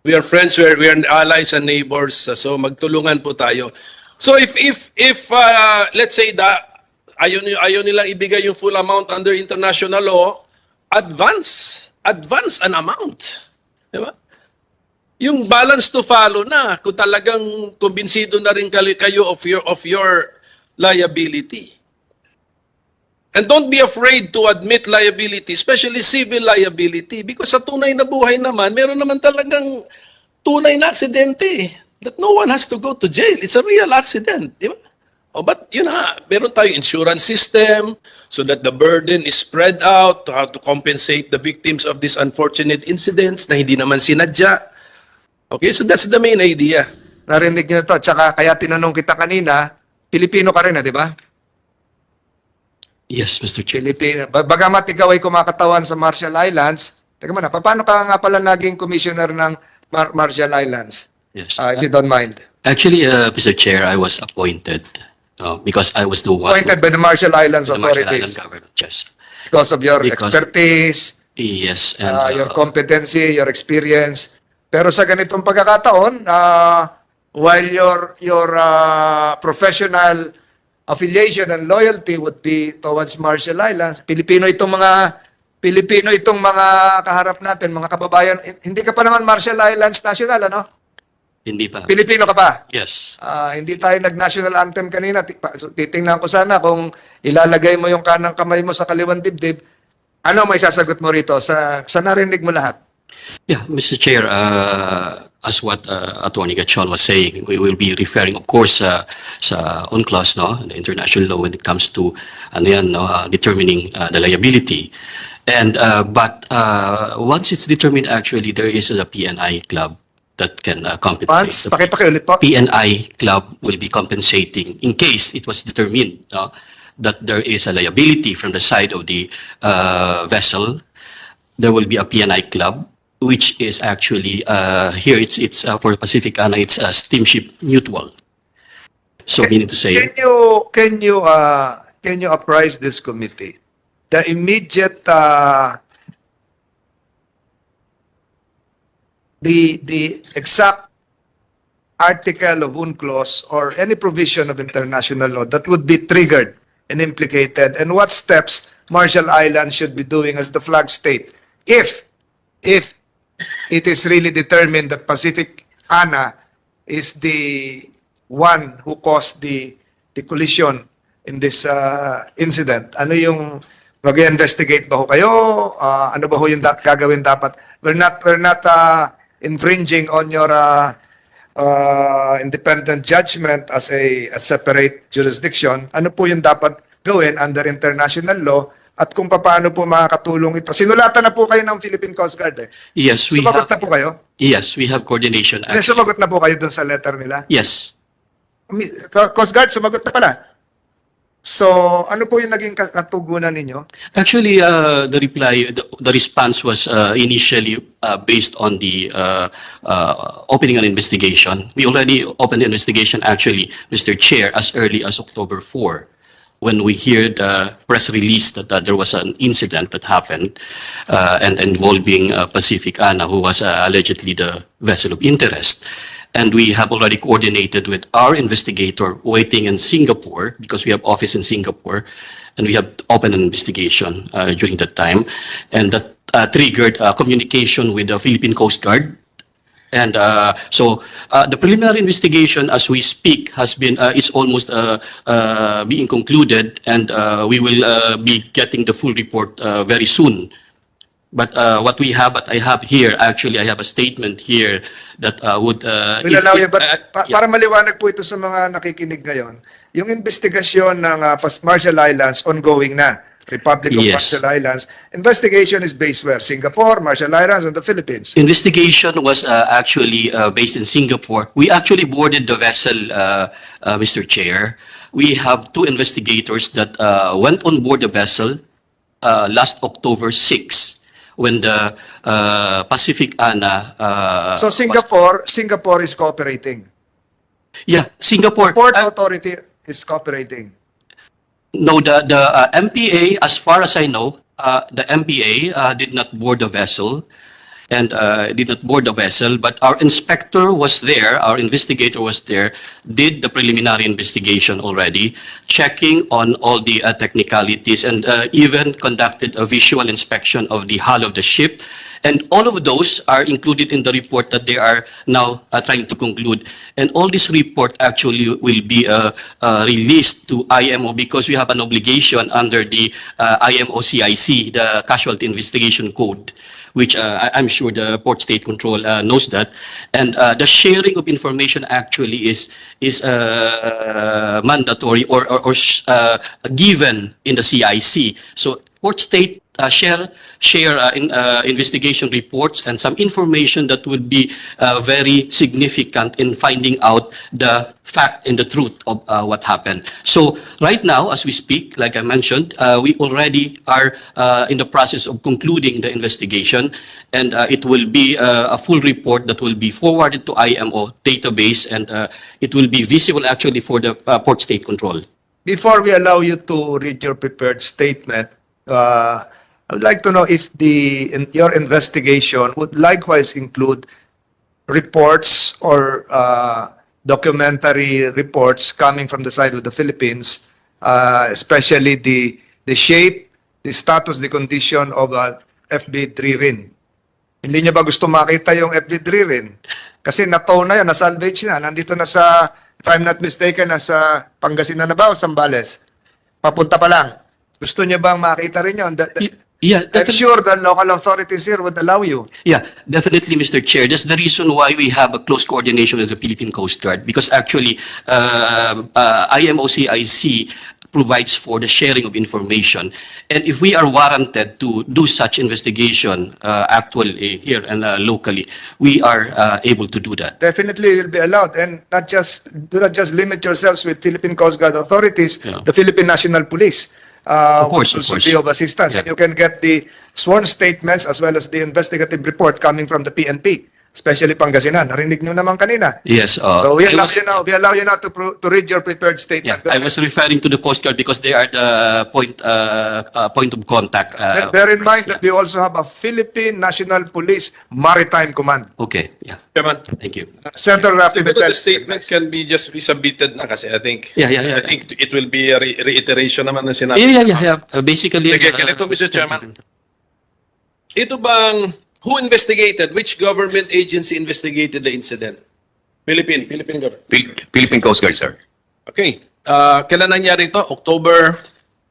We are friends, we are, we are allies and neighbors, uh, so magtulungan po tayo. So if if if uh, let's say that ayaw, ni- ayaw nilang ibigay yung full amount under international law, advance, advance an amount. Di ba? Yung balance to follow na kung talagang kumbinsido na rin kayo of your of your liability. And don't be afraid to admit liability, especially civil liability because sa tunay na buhay naman, meron naman talagang tunay na aksidente eh, that no one has to go to jail. It's a real accident, di ba? Oh, but yun na, meron tayo insurance system so that the burden is spread out to how to compensate the victims of these unfortunate incidents na hindi naman sinadya. Okay, so that's the main idea. Narinig niyo to. Tsaka kaya tinanong kita kanina, Pilipino ka rin na, di ba? Yes, Mr. Chair. Bagamat ikaw ay kumakatawan sa Marshall Islands, teka muna, paano ka nga pala naging commissioner ng Mar- Marshall Islands? Yes. Uh, if you don't mind. Actually, uh, Mr. Chair, I was appointed uh, because I was the one Appointed by the Marshall Islands the Marshall Island authorities government. Yes. because of your Because- expertise, Yes, and uh, uh, your competency, your experience. Pero sa ganitong pagkakataon, uh, while your your uh, professional affiliation and loyalty would be towards Marshall Islands, Pilipino itong mga Pilipino itong mga kaharap natin, mga kababayan. Hindi ka pa naman Marshall Islands national, ano? hindi pa. Pilipino ka pa. Yes. Ah, hindi tayo nag-national anthem kanina. Titingnan ko sana kung ilalagay mo yung kanang kamay mo sa kaliwang dibdib. Ano may sasagot mo rito sa, sa narinig mo lahat? Yeah, Mr. Chair, uh, as what uh, Attorney Gachon was saying, we will be referring, of course, uh, sa UNCLOS, no, the international law when it comes to ano yan, no, uh, determining uh, the liability. And uh, but uh, once it's determined, actually, there is a PNI club that can uh, compensate. Once, The pakipakiulit po. PNI club will be compensating in case it was determined no, that there is a liability from the side of the uh, vessel. There will be a PNI club, which is actually uh, here. It's it's uh, for Pacific Ana. It's a steamship mutual. So meaning to say, Can you can you uh, can you apprise this committee the immediate uh, the the exact article of UNCLOS or any provision of international law that would be triggered and implicated and what steps Marshall Islands should be doing as the flag state if if it is really determined that Pacific Ana is the one who caused the the collision in this uh, incident. Ano yung mag-investigate ba ho kayo? Uh, ano ba ho yung da- gagawin dapat? We're not we're not uh, infringing on your uh, uh, independent judgment as a, a separate jurisdiction. Ano po yung dapat gawin under international law at kung paano po makakatulong ito. Sinulatan na po kayo ng Philippine Coast Guard eh. yes, we Sumagot na have po kayo? yes we have coordination. Actually. sumagot na po kayo dun sa letter nila? Yes. Coast Guard, sumagot na pala. So, ano po yung naging ka- katugunan ninyo? Actually, uh, the reply, the, the response was uh, initially uh, based on the uh, uh, opening an investigation. We already opened the investigation, actually, Mr. Chair, as early as October 4, when we hear the press release that there was an incident that happened uh, and involving uh, Pacific Ana, who was uh, allegedly the vessel of interest. And we have already coordinated with our investigator waiting in Singapore because we have office in Singapore and we have opened an investigation uh, during that time. And that uh, triggered uh, communication with the Philippine Coast Guard. And uh, so uh, the preliminary investigation as we speak has been, uh, is almost uh, uh, being concluded and uh, we will uh, be getting the full report uh, very soon. But uh, what we have, what I have here, actually, I have a statement here that uh, would. Uh, Will if- allow you, but uh, pa- yeah. para maliwanag po ito sa mga nakikinig ngayon, yung investigasyon ng uh, Marshall Islands ongoing na. Republic of Yes. Marshall Islands. Investigation is based where? Singapore, Marshall Islands, and the Philippines. Investigation was uh, actually uh, based in Singapore. We actually boarded the vessel, uh, uh, Mr. Chair. We have two investigators that uh, went on board the vessel uh, last October 6 when the uh, Pacific Ana. Uh, So Singapore, Singapore is cooperating. yeah, Singapore. Port uh, Authority is cooperating. No, the the uh, MPA, as far as I know, uh, the MPA uh, did not board the vessel, and uh, did not board the vessel, but our inspector was there, our investigator was there, did the preliminary investigation already, checking on all the uh, technicalities, and uh, even conducted a visual inspection of the hull of the ship. And all of those are included in the report that they are now uh, trying to conclude. And all this report actually will be uh, uh, released to IMO because we have an obligation under the uh, IMO CIC, the Casualty Investigation Code, which uh, I- I'm sure the Port State Control uh, knows that. And uh, the sharing of information actually is is uh, mandatory or or, or uh, given in the CIC. So Port State share share uh, in, uh, investigation reports and some information that would be uh, very significant in finding out the fact and the truth of uh, what happened. So right now, as we speak, like I mentioned, uh, we already are uh, in the process of concluding the investigation, and uh, it will be uh, a full report that will be forwarded to IMO database, and uh, it will be visible actually for the uh, port state control. Before we allow you to read your prepared statement, uh, I would like to know if the in your investigation would likewise include reports or uh, documentary reports coming from the side of the Philippines, uh, especially the the shape, the status, the condition of uh, FB3 rin. Hindi niya ba gusto makita yung FB3 rin? Kasi natow na yan, na-salvage na. Nandito na sa, if I'm not mistaken, nasa Pangasinan na ba o Sambales? Papunta pa lang. Gusto niya bang makita rin yun? That- Y- Yeah, I'm sure the local authorities here would allow you. Yeah, definitely, Mr. Chair. That's the reason why we have a close coordination with the Philippine Coast Guard because actually, uh, uh, IMOCIC provides for the sharing of information. And if we are warranted to do such investigation uh, actually here and uh, locally, we are uh, able to do that. Definitely will be allowed. And not just, do not just limit yourselves with Philippine Coast Guard authorities, Yeah. the Philippine National Police. Uh, Of course, of course. of assistance. Yeah. You can get the sworn statements as well as the investigative report coming from the PNP, especially Pangasinan. Narinig nyo naman kanina. Yes. uh, So we allow was- you now, we allow you now to, pro- to read your prepared statement. Yeah, I was referring to the Coast Guard because they are the point, uh, uh, point of contact. uh, bear in mind that we also have a Philippine National Police Maritime Command. Okay, yeah, Chairman, thank you. Senator Rafi Betel. the statement can be just be submitted na kasi I think Yeah, yeah, yeah. I think it will be a re- reiteration naman ng sinabi. Yeah, yeah, yeah, yeah. Uh, Basically. Sige, uh, ganito, Mr. Chairman. Ito bang, who investigated, which government agency investigated the incident? Philippine, Philippine government. Phil- Philippine Coast Guard, sir. Okay. Ah, kailan nangyari ito? October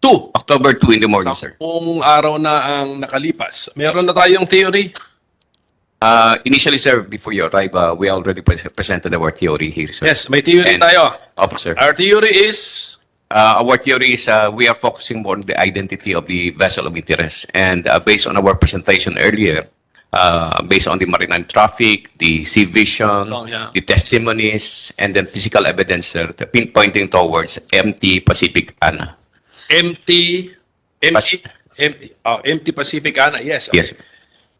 2. October 2 in the morning, sir. Kung araw na ang nakalipas. Meron na tayong theory. Uh, initially, sir, before you arrive, uh, we already pres- presented our theory here, sir. Yes, may theory And- tayo. Opo, sir. Our theory is, Uh, our theory is uh, we are focusing more on the identity of the vessel of interest. And uh, based on our presentation earlier, uh, based on the maritime traffic, the sea vision, Oh, yeah. the testimonies, and then physical evidence, sir, the pinpointing towards MT Pacific ANA. empty, empty, Pas- empty, oh, empty Pacific Ana. Yes. okay. Yes.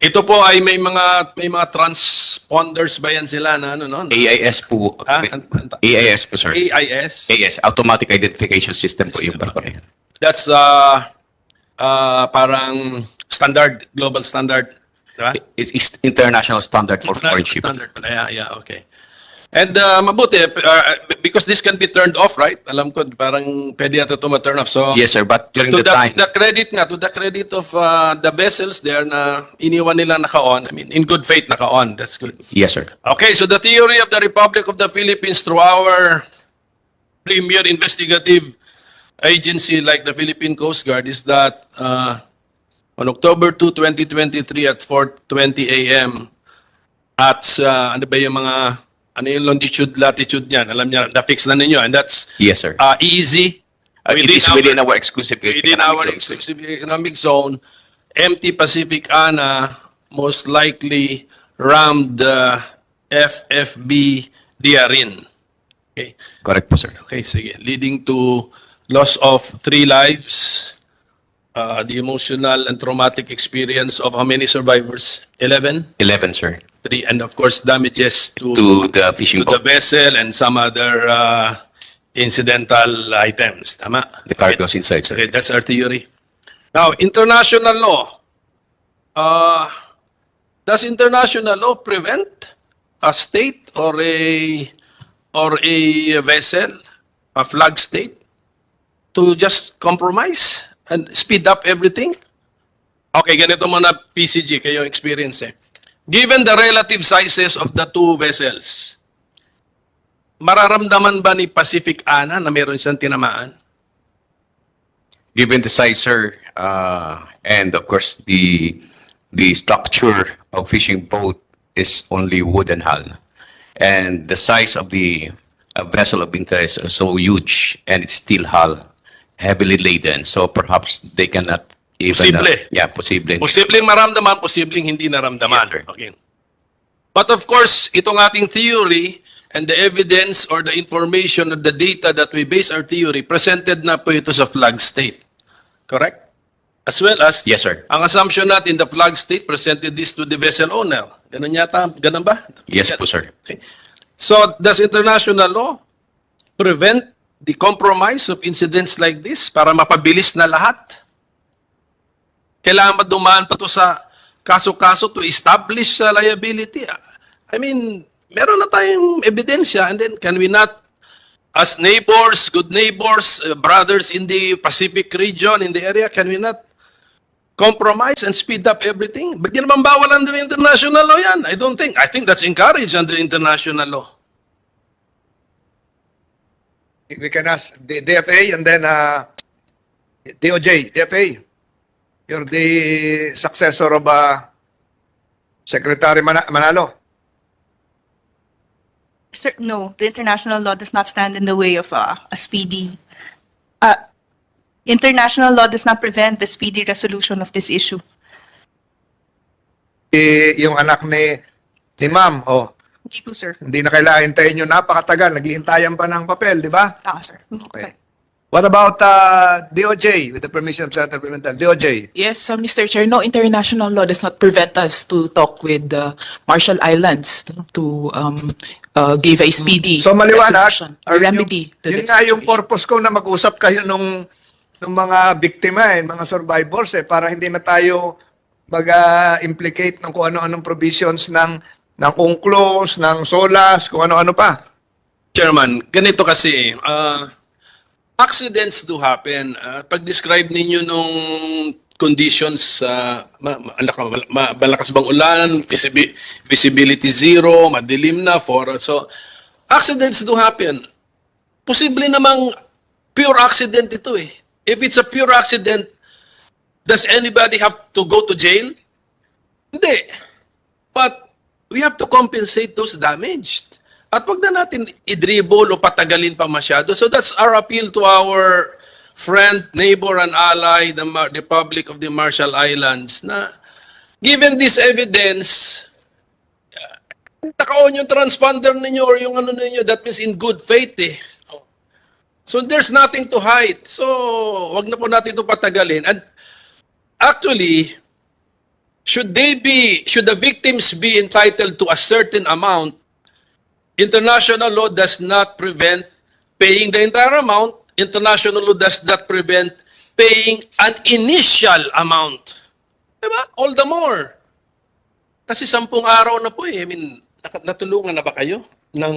Ito po ay may mga may mga transponders ba yan sila na ano no? AIS po. Ah, AIS po, sir. AIS. AIS, Automatic Identification System po yung barko That's uh uh parang standard, global standard, di ba? It's international standard for foreign shipping. standard. Yeah, yeah, okay. And uh, mabuti, uh, because this can be turned off, right? Alam ko, parang pwede yata ito ma-turn off. So, Yes, sir. But during to the the, time, the credit nga, to the credit of uh, the vessels there na iniwan nila naka-on, I mean, in good faith naka-on, that's good. yes, sir. Okay, so the theory of the Republic of the Philippines through our premier investigative agency like the Philippine Coast Guard is that uh, on October 2, 2023 at 4.20 a.m. at sa, ano ba yung mga, ano yung longitude, latitude niyan, alam niya, na-fix na ninyo, and that's Yes, sir. uh, easy. Uh, it is within our exclusive within economic our zone, sir. exclusive economic zone, empty Pacific Ana most likely rammed the FFB Diarin. Okay. Correct po, sir. Okay, sige. Leading to loss of three lives, uh, the emotional and traumatic experience of how many survivors? 11? 11, sir. Three, and of course damages to, To the fishing to the boat, vessel and some other uh, incidental items. Tama? the cargoes inside, sir. Okay, that's our theory. Now, international law. Uh, Does international law prevent a state or a or a vessel, a flag state, to just compromise and speed up everything? Okay, ganito muna PCG, kayo experience eh. Given the relative sizes of the two vessels, mararamdaman ba ni Pacific Ana na meron siyang tinamaan? Given the size, sir, uh, and of course, the, the structure of fishing boat is only wooden hull. And the size of the uh, vessel of interest is so huge and it's steel hull, heavily laden. So perhaps they cannot even... uh, Posible. yeah, posible. Posibleng maramdaman, posibleng hindi naramdaman. Yes, sir. Okay. But of course, itong ating theory and the evidence or the information or the data that we base our theory, presented na po ito sa flag state. Correct? As well as, Yes, sir. ang assumption natin, the flag state presented this to the vessel owner. Ganun yata, ganun ba? Yes po, sir. Okay. So, does international law prevent the compromise of incidents like this para mapabilis na lahat? Kailangan ba dumaan pa to sa kaso-kaso to establish uh, liability? I mean, meron na tayong ebidensya and then can we not as neighbors, good neighbors, uh, brothers in the Pacific region, in the area, can we not compromise and speed up everything? Ba't di naman bawal under international law yan? I don't think. I think that's encouraged under international law. We can ask the DFA and then uh, DOJ, DFA. You're the successor of uh, Secretary Mana- Manalo. Sir, no, the international law does not stand in the way of uh, a speedy. Uh, international law does not prevent the speedy resolution of this issue. Eh, yung anak ni, ni ma'am, oh, Hindi po, sir. hindi na kailangan hintayin nyo napakatagal. Naghihintayan pa ng papel, di ba? Ah, sir. Okay. What about uh, DOJ, with the permission of Senator Pimentel? DOJ, Yes, uh, Mr. Chair, no international law does not prevent us to talk with the Marshall Islands to um, uh, give a speedy So maliwanag, resolution or yun remedy yung, to yun this nga yung situation. purpose ko na mag-usap kayo nung, nung mga biktima eh, mga survivors eh, para hindi na tayo mag-implicate ng kung ano-anong provisions ng ng UNCLOS, ng SOLAS, kung ano-ano pa. Chairman, ganito kasi, uh, accidents do happen. Uh, pag-describe ninyo nung conditions, uh, ma- ma- ma- ma- malakas bang ulan, visibi- visibility zero, madilim na, for, so, accidents do happen. Posible namang pure accident ito eh. If it's a pure accident, does anybody have to go to jail? Hindi. But we have to compensate those damaged. At wag na natin i-dribble o patagalin pa masyado. So that's our appeal to our friend, neighbor, and ally, the Republic of the Marshall Islands, na given this evidence, uh, naka-on yung transponder ninyo or yung ano ninyo, that means in good faith eh. So there's nothing to hide. So wag na po natin ito patagalin. And actually, should they be should the victims be entitled to a certain amount international law does not prevent paying the entire amount. International law does not prevent paying an initial amount. Diba? All the more. Kasi sampung araw na po eh. I mean natulungan na ba kayo ng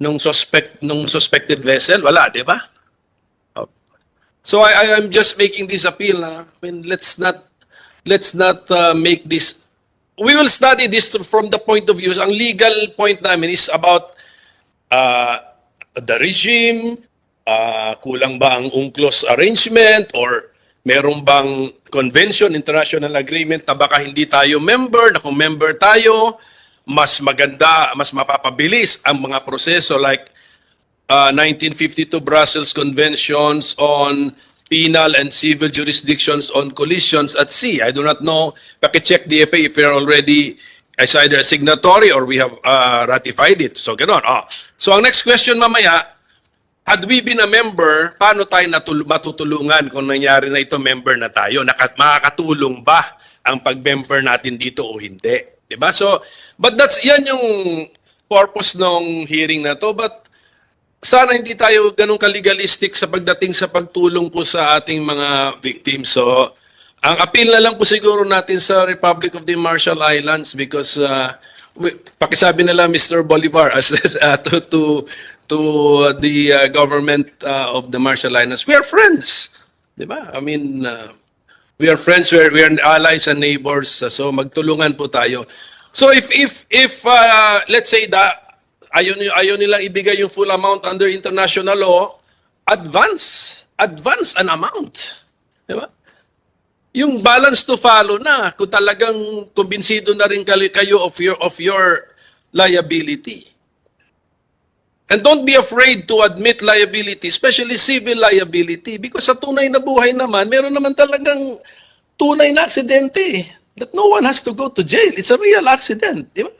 nung suspect nung suspected vessel? Wala di ba So I, I I'm just making this appeal na I mean let's not let's not uh, make this we will study this from the point of view ang legal point namin is about uh, the regime uh, kulang ba ang UNCLOS arrangement or meron bang convention international agreement na baka hindi tayo member na kung member tayo mas maganda mas mapapabilis ang mga proseso like uh, 1952 Brussels Conventions on penal and civil jurisdictions on collisions at sea. I do not know. Pakicheck DFA if we're already as either a signatory or we have uh, ratified it. So, ganon. Ah. So, ang next question mamaya, had we been a member, paano tayo natul- matutulungan kung nangyari na ito, member na tayo? Nakat makakatulong ba ang pag-member natin dito o hindi? 'Di ba? So, but that's, yan yung purpose ng hearing na to. But sana hindi tayo ganun kalegalistic sa pagdating sa pagtulong po sa ating mga victims. So, ang appeal na lang po siguro natin sa Republic of the Marshall Islands because uh, we, pakisabi nila Mr. Bolivar as uh, to to to the uh, government uh, of the Marshall Islands. We are friends. 'Di ba? I mean uh, we are friends, we are, we are allies and neighbors. So magtulungan po tayo. So if if if uh, let's say that ayaw, ayaw nilang ibigay yung full amount under international law, advance. Advance an amount. Di ba? Yung balance to follow na kung talagang kumbinsido na rin kayo of your of your liability. And don't be afraid to admit liability, especially civil liability because sa tunay na buhay naman, meron naman talagang tunay na aksidente eh, that no one has to go to jail. It's a real accident, di ba?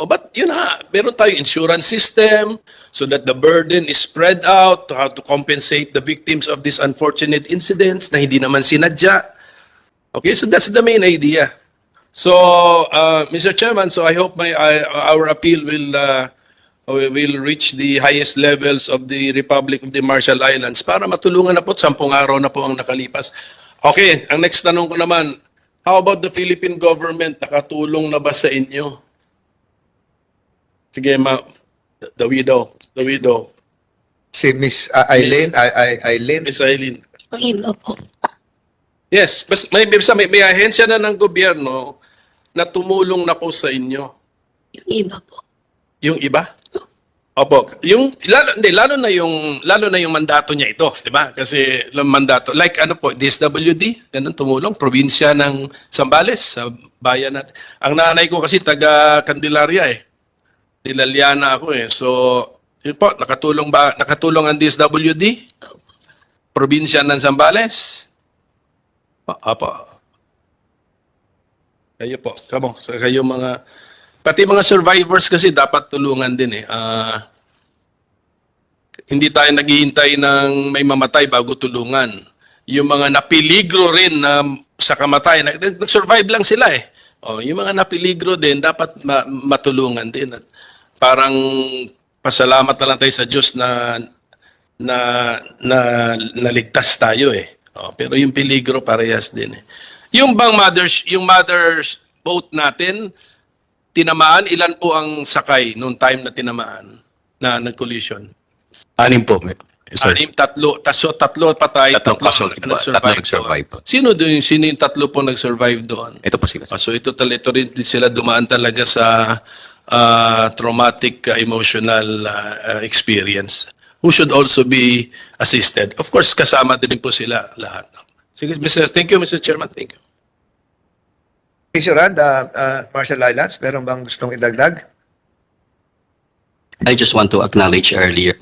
Oh, but yun na, meron tayo insurance system so that the burden is spread out to how to compensate the victims of these unfortunate incidents na hindi naman sinadya. Okay, so that's the main idea. So, uh, Mr. Chairman, so I hope my I, our appeal will uh, will reach the highest levels of the Republic of the Marshall Islands para matulungan na po, sampung araw na po ang nakalipas. Okay, ang next tanong ko naman, how about the Philippine government? Nakatulong na ba sa inyo? Sige, ma, the widow, the widow, Si Miss uh, Eileen, I, I, Eileen, Miss Eileen. Ang iba po. Yes, bas, may, basta may, may ahensya na ng gobyerno na tumulong na po sa inyo. Yung iba po. Yung iba? Opo, yung lalo hindi lalo na yung lalo na yung mandato niya ito, 'di ba? Kasi yung mandato like ano po, DSWD, ganun tumulong probinsya ng Sambales sa bayan natin. Ang nanay ko kasi taga Candelaria eh. Dilaliana ako eh. So, yun po, nakatulong ba nakatulong ang DSWD? Probinsya ng Sambales? Apo. Kayo po. Kamo, so kayo mga pati mga survivors kasi dapat tulungan din eh. Ah, hindi tayo naghihintay ng may mamatay bago tulungan. Yung mga napiligro rin na sa kamatayan, nag- nag-survive lang sila eh. Oh, yung mga napiligro din dapat ma- matulungan din at parang pasalamat na lang tayo sa Diyos na na na naligtas tayo eh. Oh, pero yung peligro parehas din eh. Yung bang mothers, yung mothers boat natin tinamaan ilan po ang sakay nung time na tinamaan na nag-collision? Anim po. Sir. Anim, tatlo, taso tatlo patay, Tatlong tatlo casualty po, nag-survive tatlo nag-survive po. Sino doon, sino yung tatlo po nag-survive doon? Ito po sila. Ah, so ito ito rin sila dumaan talaga sa ah, traumatic ah, emotional ah, ah, experience who should also be assisted. Of course, kasama din po sila lahat. Sige, Mr. Thank you, Mr. Chairman. Thank you. Mr. Rand, uh, uh, Marshall Islands, meron bang gustong idagdag? I just want to acknowledge earlier,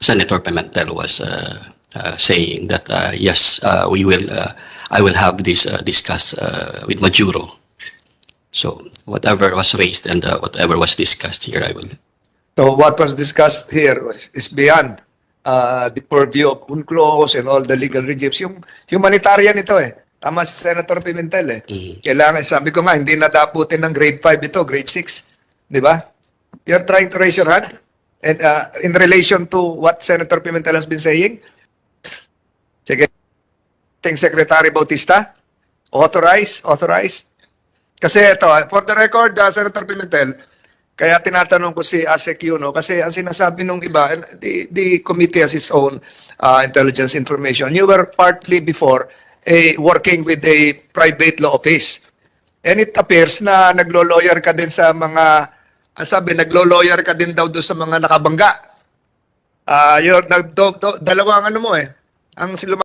Senator Pimentel was uh, uh, saying that, uh, yes, uh, we will, uh, I will have this uh, discussed uh, with Majuro. So whatever was raised and uh, whatever was discussed here, I will So what was discussed here was- is beyond uh, the purview of UNCLOS and all the legal regimes. Yung humanitarian ito eh. Tama si Senator Pimentel eh. Kailangan, sabi ko nga, hindi nadaputin ng grade 5 ito, grade 6. Di ba? You're trying to raise your hand? And uh, in relation to what Senator Pimentel has been saying? Secretary Bautista? Authorize? Authorize? Kasi ito, ah, for the record, uh, Senator Pimentel, kaya tinatanong ko si ASEC yun, no? kasi ang sinasabi nung iba, the, the committee has its own uh, intelligence information. You were partly before a, working with a private law office. And it appears na naglo-lawyer ka din sa mga, ang sabi, naglo-lawyer ka din daw doon sa mga nakabangga. Ah, yun, nag, do, do, dalawang ano mo eh. Ang siluma